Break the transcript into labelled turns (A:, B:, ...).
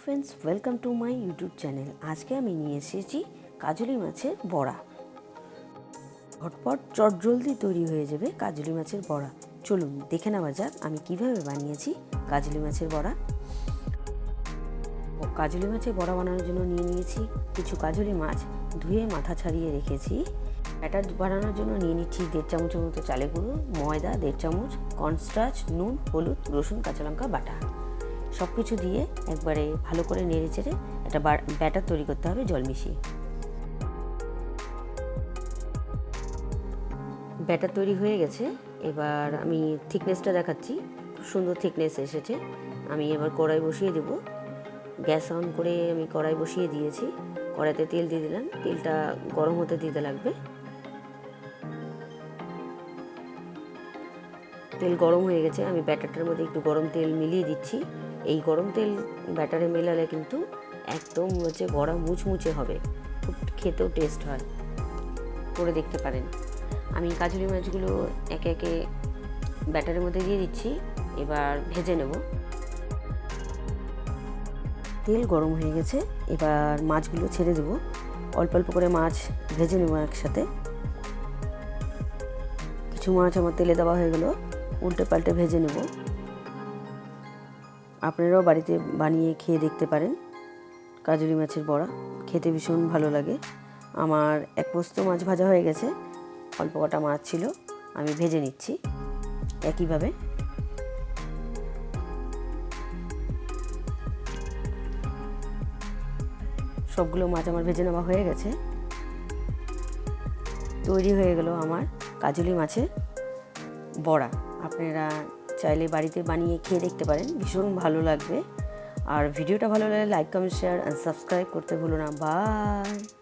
A: Friends welcome to my YouTube channel আজকে আমি নিয়ে এসেছি কাজলি মাছের বড়া। ঝটপট চটজলদি তৈরি হয়ে যাবে কাজলি মাছের বড়া। চলুন, দেখে নেওয়া যাক আমি কীভাবে বানিয়েছি কাজলি মাছের বড়া। ও, কাজলি মাছের বড়া বানানোর জন্য নিয়ে নিয়েছি কিছু কাজলি মাছ। ধুয়ে মাথা ছাড়িয়ে রেখেছি। ব্যাটার বানানোর জন্য নিয়ে নিচ্ছি দেড় চামচের মতো চালে গুঁড়ো, ময়দা, দেড় চামচ কর্নস্টার্চ নুন, হলুদ, রসুন, কাঁচা লঙ্কা, বাটা। সব কিছু দিয়ে একবারে ভালো করে নেড়ে চেড়ে একটা ব্যাটার তৈরি করতে হবে জল মিশিয়ে। ব্যাটার তৈরি হয়ে গেছে। এবার আমি থিকনেসটা দেখাচ্ছি। খুব সুন্দর থিকনেস এসেছে। আমি এবার কড়াই বসিয়ে দেব। গ্যাস অন করে আমি কড়াই বসিয়ে দিয়েছি। কড়াইতে তেল দিয়ে দিলাম। তেলটা গরম হতে দিতে লাগবে। তেল গরম হয়ে গেছে, আমি ব্যাটারটার মধ্যে একটু গরম তেল মিলিয়ে দিচ্ছি। এই গরম তেল ব্যাটারে মেলালে কিন্তু একদম হচ্ছে বড়া মুচমুচে হবে, খুব খেতেও টেস্ট হয়। করে দেখতে পারেন। আমি কাজুরি মাছগুলো একে একে ব্যাটারের মধ্যে দিয়ে দিচ্ছি, এবার ভেজে নেব। তেল গরম হয়ে গেছে, এবার মাছগুলো ছেড়ে দেবো। অল্প অল্প করে মাছ ভেজে নেব একসাথে। কিছু মাছ আমার তেলে দেওয়া হয়ে গেলো। উল্টে পাল্টে ভেজে নেব। আপনারাও বাড়িতে বানিয়ে খেয়ে দেখতে পারেন। কাজুরি মাছের বড়া খেতে ভীষণ ভালো লাগে। আমার এক পোস্ত মাছ ভাজা হয়ে গেছে। অল্প কটা মাছ ছিল, আমি ভেজে নিচ্ছি। একইভাবে সবগুলো মাছ আমার ভেজে নেওয়া হয়ে গেছে। তৈরি হয়ে গেল আমার কাজুলি মাছের বড়া। আপনারা চাইলে বাড়িতে বানিয়ে খেয়ে দেখতে পারেন। ভীষণ ভালো লাগবে। আর ভিডিওটা ভালো লাগলে like comment share and subscribe করতে ভুলো না। বাই